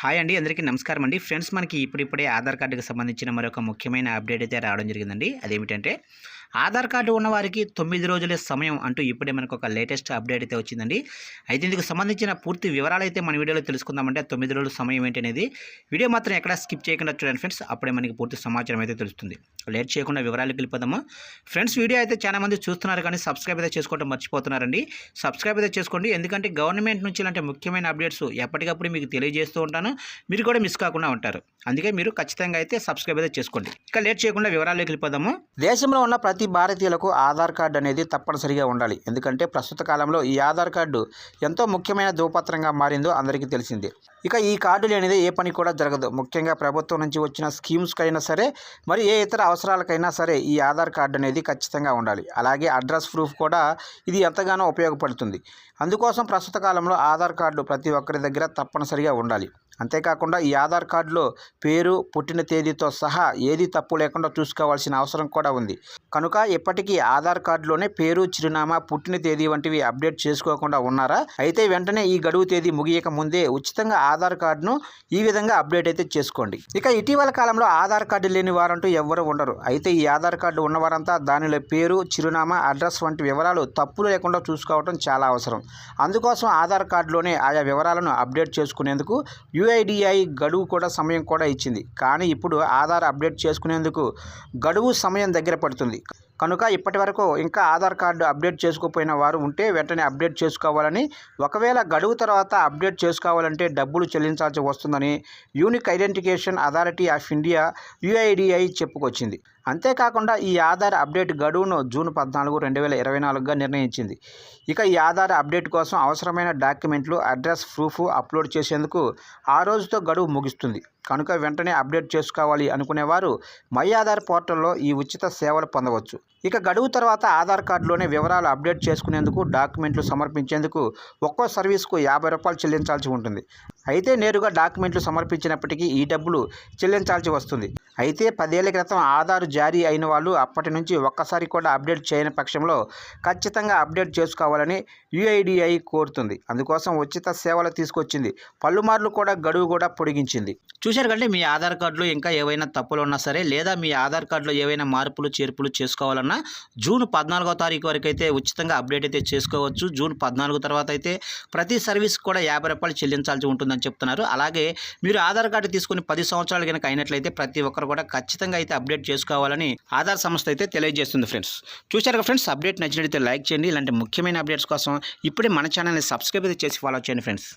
Hi అండి అందరికీ నమస్కారం అండి. ఫ్రెండ్స్ మనకి ఇప్పుడిప్పుడే ఆధార్ కార్డుకి సంబంధించిన మరొక ముఖ్యమైన అప్డేట్ అయితే రావడం జరిగిందండి. అదేమిటంటే ఆధార్ కార్డు ఉన్నవారికి తొమ్మిది రోజుల సమయం అంటూ ఇప్పుడే మనకు ఒక లేటెస్ట్ అప్డేట్ అయితే వచ్చిందండి. అయితే ఇందుకు సంబంధించిన పూర్తి వివరాలు అయితే మన వీడియోలో తెలుసుకుందామంటే తొమ్మిది రోజుల సమయం ఏంటనేది వీడియో మాత్రం ఎక్కడ స్కిప్ చేయకుండా చూడండి ఫ్రెండ్స్. అప్పుడే మనకి పూర్తి సమాచారం అయితే తెలుస్తుంది. లేట్ చేయకుండా వివరాలకు వెళ్ళిపోదాము ఫ్రెండ్స్ వీడియో అయితే చాలా మంది చూస్తున్నారు కానీ సబ్స్క్రైబ్ అయితే చేసుకోవడం మర్చిపోతున్నారండి. సబ్స్క్రైబ్ అయితే చేసుకోండి. ఎందుకంటే గవర్నమెంట్ నుంచి ఇలాంటి ముఖ్యమైన అప్డేట్స్ ఎప్పటికప్పుడు మీకు తెలియజేస్తూ ఉంటాను. మీరు కూడా మిస్ కాకుండా ఉంటారు. అందుకే మీరు ఖచ్చితంగా అయితే సబ్స్క్రైబ్ అయితే చేసుకోండి. ఇక లేట్ చేయకుండా వివరాలకు వెళ్ళిపోదాము దేశంలో ఉన్న ప్రతి ప్రతి భారతీయులకు ఆధార్ కార్డు అనేది తప్పనిసరిగా ఉండాలి. ఎందుకంటే ప్రస్తుత కాలంలో ఈ ఆధార్ కార్డు ఎంతో ముఖ్యమైన ధృవపత్రంగా మారిందో అందరికీ తెలిసిందే. ఇక ఈ కార్డు లేనిదే ఏ పని కూడా జరగదు. ముఖ్యంగా ప్రభుత్వం నుంచి వచ్చిన స్కీమ్స్కైనా సరే మరి ఏ ఇతర అవసరాలకైనా సరే ఈ ఆధార్ కార్డు అనేది ఖచ్చితంగా ఉండాలి. అలాగే అడ్రస్ ప్రూఫ్ కూడా ఇది ఎంతగానో ఉపయోగపడుతుంది. అందుకోసం ప్రస్తుత కాలంలో ఆధార్ కార్డు ప్రతి ఒక్కరి దగ్గర తప్పనిసరిగా ఉండాలి. అంతేకాకుండా ఈ ఆధార్ కార్డులో పేరు పుట్టిన తేదీతో సహా ఏది తప్పు లేకుండా చూసుకోవాల్సిన అవసరం కూడా ఉంది. కనుక ఇప్పటికీ ఆధార్ కార్డులోనే పేరు చిరునామా పుట్టిన తేదీ వంటివి అప్డేట్ చేసుకోకుండా ఉన్నారా? అయితే వెంటనే ఈ గడువు తేదీ ముగియక ముందే ఉచితంగా ఆధార్ కార్డును ఈ విధంగా అప్డేట్ అయితే చేసుకోండి. ఇక ఇటీవల కాలంలో ఆధార్ కార్డు లేని వారంటూ ఎవ్వరూ ఉండరు. అయితే ఈ ఆధార్ కార్డు ఉన్నవారంతా దానిలో పేరు చిరునామా అడ్రస్ వంటి వివరాలు తప్పులు లేకుండా చూసుకోవడం చాలా అవసరం. అందుకోసం ఆధార్ కార్డులోనే ఆయా వివరాలను అప్డేట్ చేసుకునేందుకు యుఐడిఐ గడువు కూడా సమయం కూడా ఇచ్చింది. కానీ ఇప్పుడు ఆధార్ అప్డేట్ చేసుకునేందుకు గడువు సమయం దగ్గర పడుతుంది. కనుక ఇప్పటి వరకు ఇంకా ఆధార్ కార్డు అప్డేట్ చేసుకోకపోయిన వారు ఉంటే వెంటనే అప్డేట్ చేసుకోవాలని ఒకవేళ గడువు తర్వాత అప్డేట్ చేసుకోవాలంటే డబ్బులు చెల్లించాల్సి వస్తుందని unique identification authority of India UIDAI చెప్పుకొచ్చింది. అంతేకాకుండా ఈ ఆధార్ అప్డేట్ గడువును జూన్ పద్నాలుగు రెండు వేల ఇరవై నాలుగుగా నిర్ణయించింది. ఇక ఈ ఆధార్ అప్డేట్ కోసం అవసరమైన డాక్యుమెంట్లు అడ్రస్ ప్రూఫ్ అప్లోడ్ చేసేందుకు ఆ రోజుతో గడువు ముగుస్తుంది. కనుక వెంటనే అప్డేట్ చేసుకోవాలి అనుకునేవారు మై ఆధార్ పోర్టల్లో ఈ ఉచిత సేవలు పొందవచ్చు. ఇక గడువు తర్వాత ఆధార్ కార్డులోనే వివరాలు అప్డేట్ చేసుకునేందుకు డాక్యుమెంట్లు సమర్పించేందుకు ఒక్కో సర్వీస్కు యాభై రూపాయలు చెల్లించాల్సి ఉంటుంది. అయితే నేరుగా డాక్యుమెంట్లు సమర్పించినప్పటికీ ఈ డబ్బులు చెల్లించాల్సి వస్తుంది. అయితే పదేళ్ళ క్రితం ఆధార్ జారీ అయిన వాళ్ళు అప్పటి నుంచి ఒక్కసారి కూడా అప్డేట్ చేయని పక్షంలో ఖచ్చితంగా అప్డేట్ చేసుకోవాలని యుఐడిఐ కోరుతుంది. అందుకోసం ఉచిత సేవలు తీసుకొచ్చింది. పలుమార్లు కూడా గడువు కూడా పొడిగించింది. చూశారు కంటే మీ ఆధార్ కార్డులో ఇంకా ఏవైనా తప్పులు ఉన్నా సరే లేదా మీ ఆధార్ కార్డులో ఏవైనా మార్పులు చేర్పులు చేసుకోవాలన్నా జూన్ పద్నాలుగో తారీఖు వరకు అయితే ఉచితంగా అప్డేట్ అయితే చేసుకోవచ్చు. జూన్ పద్నాలుగు తర్వాత అయితే ప్రతి సర్వీస్ కూడా యాభై రూపాయలు చెల్లించాల్సి ఉంటుందని చెప్తున్నారు. అలాగే మీరు ఆధార్ కార్డు తీసుకుని పది సంవత్సరాలు కనుక అయినట్లయితే ప్రతి ఒక్క ఒక్కరు కూడా ఖచ్చితంగా అయితే అప్డేట్ చేసుకోవాలని ఆధార్ సంస్థ అయితే తెలియజేస్తుంది ఫ్రెండ్స్. చూశారు కదా ఫ్రెండ్స్ అప్డేట్ నచ్చినట్లయితే లైక్ చేయండి. ఇలాంటి ముఖ్యమైన అప్డేట్స్ కోసం ఇప్పుడే మన ఛానల్ని సబ్స్క్రైబ్ అయితే చేసి ఫాలో చేయండి ఫ్రెండ్స్.